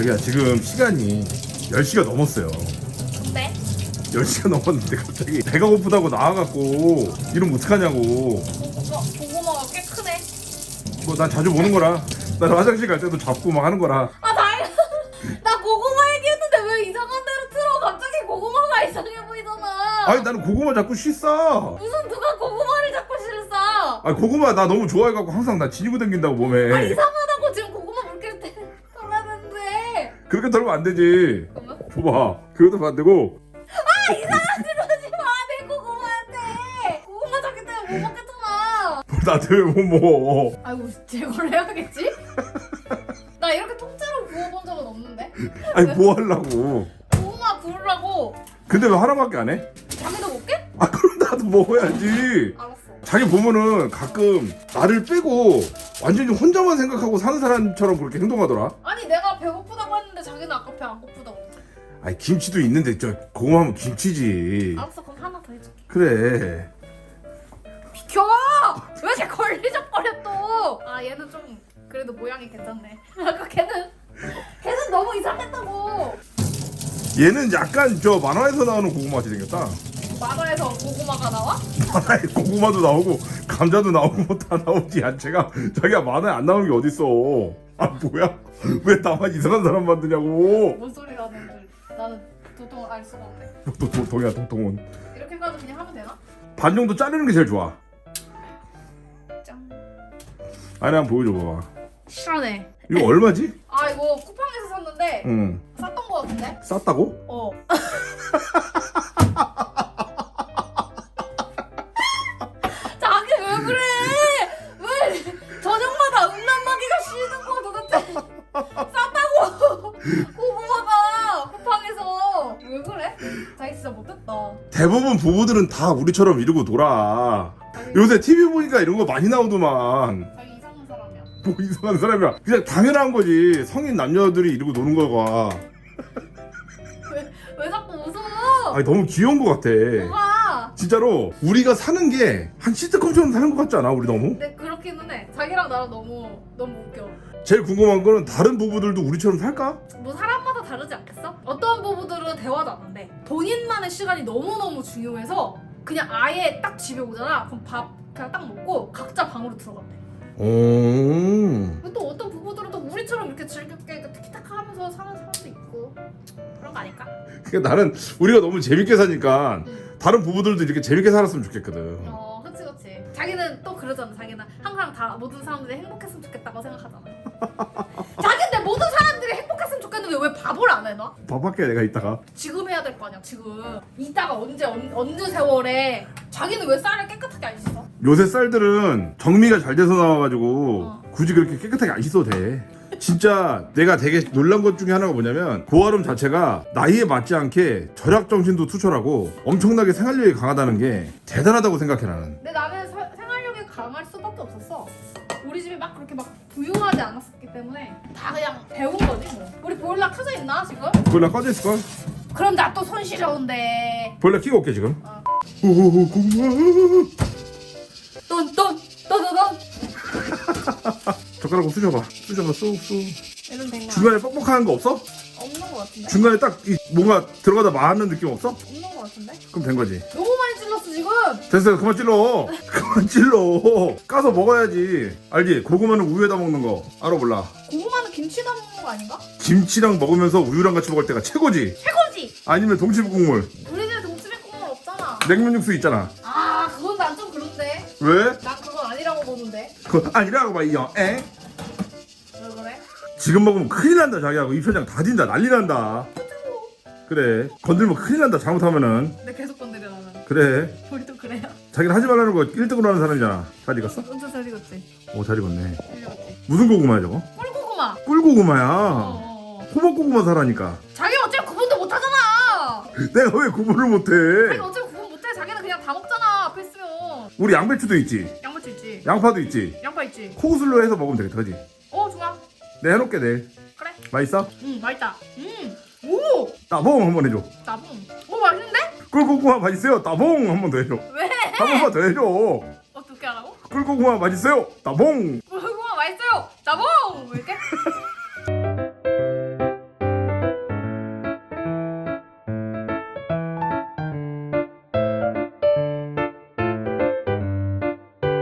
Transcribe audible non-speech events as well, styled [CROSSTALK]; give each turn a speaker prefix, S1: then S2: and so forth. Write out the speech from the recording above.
S1: 자기야 지금 시간이 10시가 넘었어요
S2: 근데
S1: 10시가 넘었는데 갑자기 배가 고프다고 나와갖고 이러면 어떡하냐고
S2: 고구마, 고구마가 꽤 크네.
S1: 뭐 난 자주 보는 거라 나 화장실 갈 때도 잡고 막 하는 거라
S2: 아 다행. 나 고구마 얘기했는데 왜 이상한 데로 틀어? 갑자기 고구마가 이상해 보이잖아.
S1: 아니 나는 고구마 자꾸 씻어
S2: 무슨 누가 고구마를 자꾸 싫어?
S1: 아니 고구마 나 너무 좋아해갖고 항상 나 지니고
S2: 아
S1: 몸에
S2: 이상하다
S1: 그렇게 덜면 안 되지. 줘봐 그것도 안 되고
S2: 아 이상한 짓 하지 마. 내 고구마한테. 고구마 자기 때문에 못 먹겠잖아.
S1: 나한테 왜못 먹어
S2: 아이고 제거를 해야겠지? 나 이렇게 통째로 구워본 적은 없는데.
S1: 아니 뭐 하려고
S2: 고구마 구우라고.
S1: 근데 왜 하나밖에 안 해?
S2: 자기도 먹게?
S1: 아 그럼 나도 먹어야지
S2: 알았어.
S1: 자기 보면은 가끔 나를 빼고 완전히 혼자만 생각하고 사는 사람처럼 그렇게 행동하더라
S2: 아니 내가 자기는 아까 배 안 고프다고.
S1: 아니 김치도 있는데 저 고구마면 김치지
S2: 알았어 그럼 하나 더 해줄게.
S1: 그래
S2: 비켜! 왜 이렇게 걸리적거려 또? 아 얘는 좀 그래도 모양이 괜찮네. [LAUGHS] 아까 걔는 걔는 너무 이상했다고.
S1: 얘는 약간 저 만화에서 나오는 고구마 같이 생겼다
S2: 만화에서 고구마가 나와?
S1: 만화에 고구마도 나오고 감자도 나오고 뭐다 나오지 야채가 자기가 만화에 안 나오는 게 어딨어 아 뭐야 왜 나만 이상한 사람 만드냐고
S2: 뭔 소리가 나는지 나는 도통 알 수가 없네.
S1: 또, 또 동이야 동통은
S2: 이렇게 해가지고 그냥 하면 되나?
S1: 반 정도 자르는 게 제일 좋아
S2: 짠.
S1: 아니 한번 보여줘 봐봐
S2: 시원해.
S1: 이거 얼마지?
S2: 아 이거 쿠팡에서 샀는데
S1: 응
S2: 쌌던 거 같은데?
S1: 쌌다고?
S2: 어. [LAUGHS]
S1: 대부분 부부들은 다 우리처럼 이러고 놀아 요새 TV 보니까 이런 거 많이 나오더만
S2: 자기 이상한 사람이야.
S1: 뭐 이상한 사람이야 그냥 당연한 거지 성인 남녀들이 이러고 노는 거가
S2: 왜, [LAUGHS] 왜 자꾸 웃어?
S1: 아니 너무 귀여운 거 같아
S2: 뭐가?
S1: 진짜로 우리가 사는 게 한 시트콤처럼 사는 거 같지 않아 우리 너무?
S2: 근데 그렇기는 해. 자기랑 나랑 너무 너무 웃겨.
S1: 제일 궁금한 거는 다른 부부들도 우리처럼 살까?
S2: 뭐 사람마다 다르지 않겠어? 어떤 부부들은 대화도 안 한대. 본인만의 시간이 너무너무 중요해서 그냥 아예 딱 집에 오잖아. 그럼 밥 그냥 딱 먹고 각자 방으로 들어간대.
S1: 오
S2: 근데 또 어떤 부부들은 또 우리처럼 이렇게 즐겁게 티키타카 하면서 사는 사람도 있고 그런 거 아닐까?
S1: 그러니까 나는 우리가 너무 재밌게 사니까
S2: 응.
S1: 다른 부부들도 이렇게 재밌게 살았으면 좋겠거든
S2: 어, 그치 그치. 자기는 또 그러잖아. 자기는 항상 다 모든 사람들이 행복했으면 좋겠다고 생각하잖아. [LAUGHS] 왜 바보를 안 해놔?
S1: 밥할게 내가 이따가
S2: 지금 해야 될 거 아니야 지금 이따가 언제 언, 어느 세월에 자기는 왜 쌀을 깨끗하게 안 씻어?
S1: 요새 쌀들은 정미가 잘 돼서 나와가지고
S2: 어.
S1: 굳이 그렇게 깨끗하게 안 씻어도 돼 진짜 내가 되게 놀란 것 중에 하나가 뭐냐면 고아름 자체가 나이에 맞지 않게 절약 정신도 투철하고 엄청나게 생활력이 강하다는 게 대단하다고 생각해 나는
S2: 근데 나는 사- 생활력이 강할 수밖에 없었어 우리 집이 막 그렇게 막 부유하지 않았었기 때문에 다 그냥 배운 거지 뭐 우리 보일러 켜져 있나 지금?
S1: 보일러 꺼져 있을걸?
S2: 그럼 나 또손 시려운데
S1: 보일러 켜고 올게 지금
S2: 어.
S1: 오호호 고구마
S2: 똔똔 떠더던
S1: 젓가락으로 쑤셔봐 쑤셔봐 쑥쑥
S2: 이러면 된거
S1: 중간에 뻑뻑한 거 없어?
S2: 없는 거 같은데?
S1: 중간에 딱 이 뭔가 들어가다 마는 느낌 없어?
S2: 없는 거 같은데?
S1: 그럼 된 거지 됐어 그만 찔러. [LAUGHS] 그만 찔러. 까서 먹어야지. 알지? 고구마는 우유에다 먹는 거. 알아 몰라.
S2: 고구마는 김치다 먹는 거 아닌가?
S1: 김치랑 먹으면서 우유랑 같이 먹을 때가 최고지.
S2: 최고지!
S1: 아니면 동치미 국물.
S2: 우리 집에 동치미 국물 없잖아.
S1: 냉면 육수 있잖아.
S2: 아 그건 난 좀 그런데.
S1: 왜?
S2: 난 그건 아니라고 보는데.
S1: 그거 아니라고 봐 이형. 에?
S2: 왜 그래?
S1: 지금 먹으면 큰일 난다 자기하고. 입천장 다 딘다. 난리 난다. 그래. 건들면 큰일 난다 잘못하면은.
S2: 근데 계속 건드려 나는
S1: 그래.
S2: 우리 또 그래요?
S1: 자기는 하지 말라는 거 1등으로 하는 사람이잖아. 잘 익었어?
S2: 엄청 잘 익었지?
S1: 오 잘 익었네.
S2: 잘 익었지?
S1: 무슨 고구마야 저거?
S2: 꿀고구마.
S1: 꿀고구마야.
S2: 어어어.
S1: 호박고구마 사라니까.
S2: 자기 어차피 구분도 못 하잖아.
S1: 내가 왜 구분을 못 해?
S2: 자기 어차피 구분 못 해. 자기는 그냥 다 먹잖아 앞에 있으면.
S1: 우리 양배추도 있지?
S2: 양배추 있지.
S1: 양파도 있지?
S2: 양파 있지.
S1: 코우슬로 해서 먹으면 되겠다 그지?
S2: 어 좋아.
S1: 내가 해놓을게 내일
S2: 그래.
S1: 맛있어?
S2: 응 맛있다. 음 오!
S1: 따봉 한번 해줘.
S2: 오 맛있는데?
S1: 꿀고구마 맛있어요. 따봉 한 번 더 해줘.
S2: 왜?
S1: 한 번만 더 해줘.
S2: 어떻게 하라고?
S1: 꿀고구마 맛있어요. 따봉.
S2: 꿀고구마 맛있어요. 자봉! 뭐 이렇게?